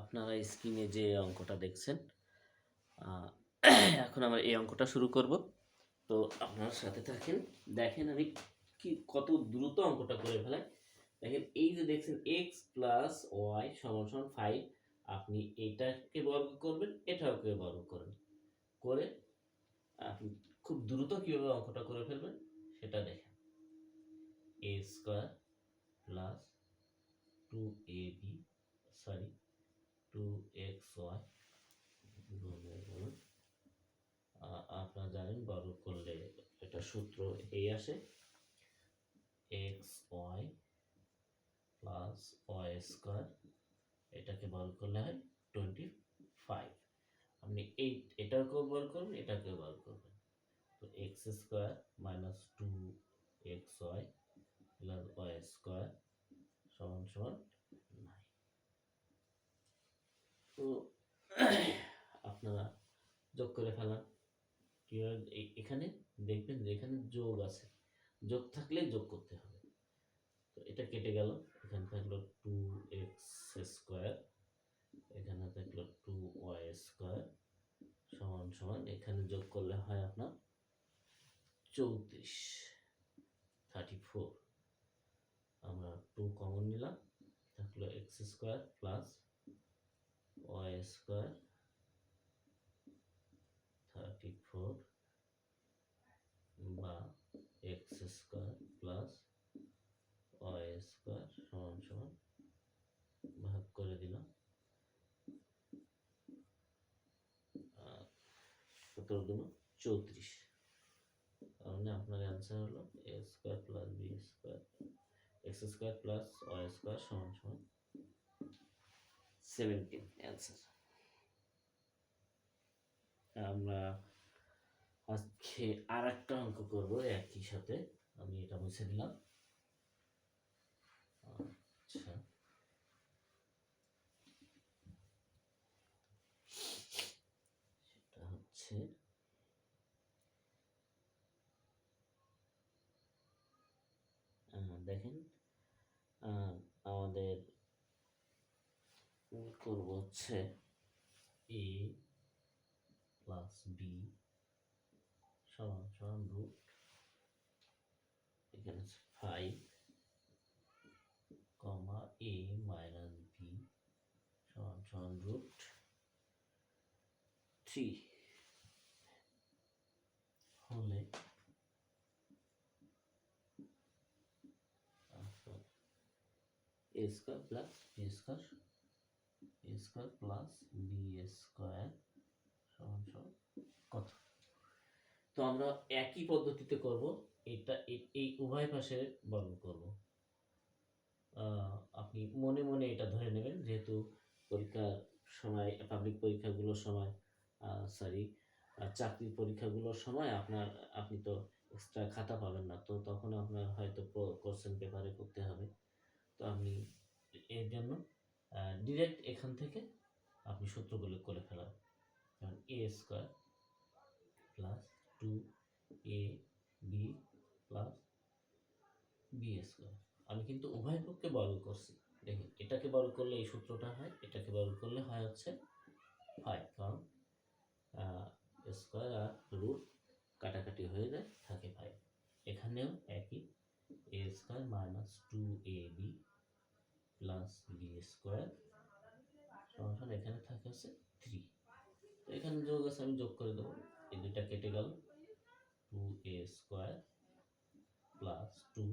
আপনারা স্ক্রিনে যে অঙ্কটা দেখছেন এখন আমরা এই অঙ্কটা শুরু করব। তো আপনার সাথে থাকেন, দেখেন আমি কি, কত দ্রুত অঙ্কটা করে ফেলাই। দেখেন, এই যে দেখছেন এক্স প্লাস ওয়াই সমান সমান ফাইভ আপনি এটাকে বর্গ করবেন, এটাকে বর্গ করবেন। করে আপনি খুব দ্রুত কীভাবে অঙ্কটা করে ফেলবেন, সেটা দেখেন। A square plus two A B sorry two X Y আপনারা জানেন বর্গ করলে এটা সূত্র এই আসে। X Y plus Y square এটাকে বর্গ করলে হয় টোয়েন্টি ফাইভ আপনি এই, এটাকেও বর্গ করবেন, এটাকেও বর্গ করবেন। তো X square minus two X Y plus Y square সমান সমান নাই তো আপনারা যোগ করে ফেলান। কীভাবে এখানে দেখবেন যে এখানে যোগ আছে। যোগ থাকলে যোগ করতে হবে। তো এটা কেটে গেল। এখানে থাকল টু এক্স স্কোয়ার এখানে থাকল টু ওয়াই স্কোয়ার সমান সমান। এখানে যোগ করলে হয় আপনার চৌত্রিশ থার্টি ফোর আমরা টু কমন নিলাম। থাকল X square plus Y square thirty four বা X square plus Y square সমান সমান ভাগ করে দিলাম। সতেরো দুনো চৌত্রিশ। তার মানে আপনার অ্যান্সার হলো A square plus B square X square plus Y square সমান সমান সেভেন্টিন অ্যান্সার আমরা আজকে আর একটা অঙ্ক করব একই সাথে। আমি এটা মুছে দিলাম আচ্ছা। সেটা হচ্ছে দেখেন আমাদের করব হচ্ছে এ প্লাস বি সমান সমান রুট এখানে হচ্ছে five comma A minus B সমান সমান রুট থ্রি হলে A square plus B square A square plus B square সমান সমান কত? তো আমরা একই পদ্ধতিতে করব, এটা এই উভয় পাশে বর্গ করব। আপনি মনে মনে এটা ধরে নেবেন, যেহেতু পরীক্ষার সময় পাবলিক পরীক্ষাগুলোর সময় সরি চাকরির পরীক্ষাগুলোর সময় আপনার, আপনি তো এক্সট্রা খাতা পাবেন না, তো তখন আপনার হয়তো কোশ্চেন পেপারে করতে হবে। তো আপনি এর জন্য ডিরেক্ট এখান থেকে আপনি সূত্রগুলো করে ফেলান। যেমন A square plus two A B plus B square আমি কিন্তু উভয় পক্ষে বর্গ করছি। দেখুন, এটাকে বর্গ করলে এই সূত্রটা হয়, এটাকে বর্গ করলে হয় হচ্ছে ফাইভ কারণ স্কোয়ার আর রুট কাটাকাটি হয়ে যায়, থাকে ফাইভ এখানেও একই A square minus two A B plus B square সমান এখানে থাকে হচ্ছে থ্রি তো এখানে যোগ আছে, আমি যোগ করে দেবো। এই দুইটা কেটে গেল। Two A square plus two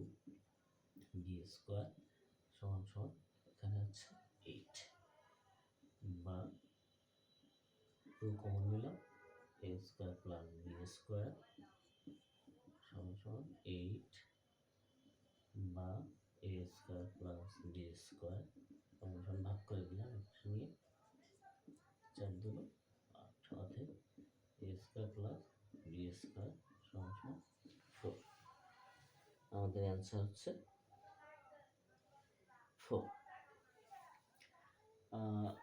B square সমান সমান এখানে হচ্ছে এইট বা টু কমন নিলাম। A square plus B square সমান সমান এইট বা A square plus B square সমান ভাগ করে দিলাম নিয়ে চার দুটো আট, অতএব A square plus B square সমান ফোর। আমাদের অ্যান্সার হচ্ছে ফোর।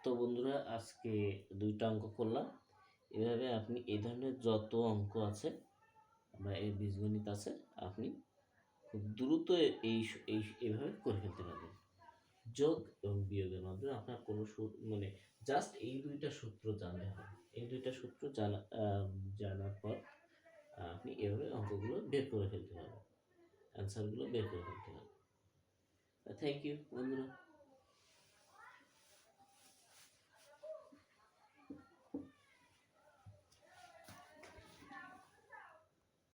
তো বন্ধুরা, আজকে দুইটা অঙ্ক করলাম। এভাবে আপনি এই ধরনের যত অঙ্ক আছে বা এই বীজগণিত আছে, আপনি খুব দ্রুত এই এইভাবে করে ফেলতে পারবেন। যোগ এবং বিয়োগের মাধ্যমে আপনার কোনো মানে জাস্ট এই দুইটা সূত্র জানলে হবে। এই দুইটা সূত্র জানা জানার পর আপনি এভাবে অঙ্কগুলো বের করে ফেলতে হবে। অ্যান্সারগুলো বের করে ফেলতে হবে। থ্যাংক ইউ বন্ধুরা।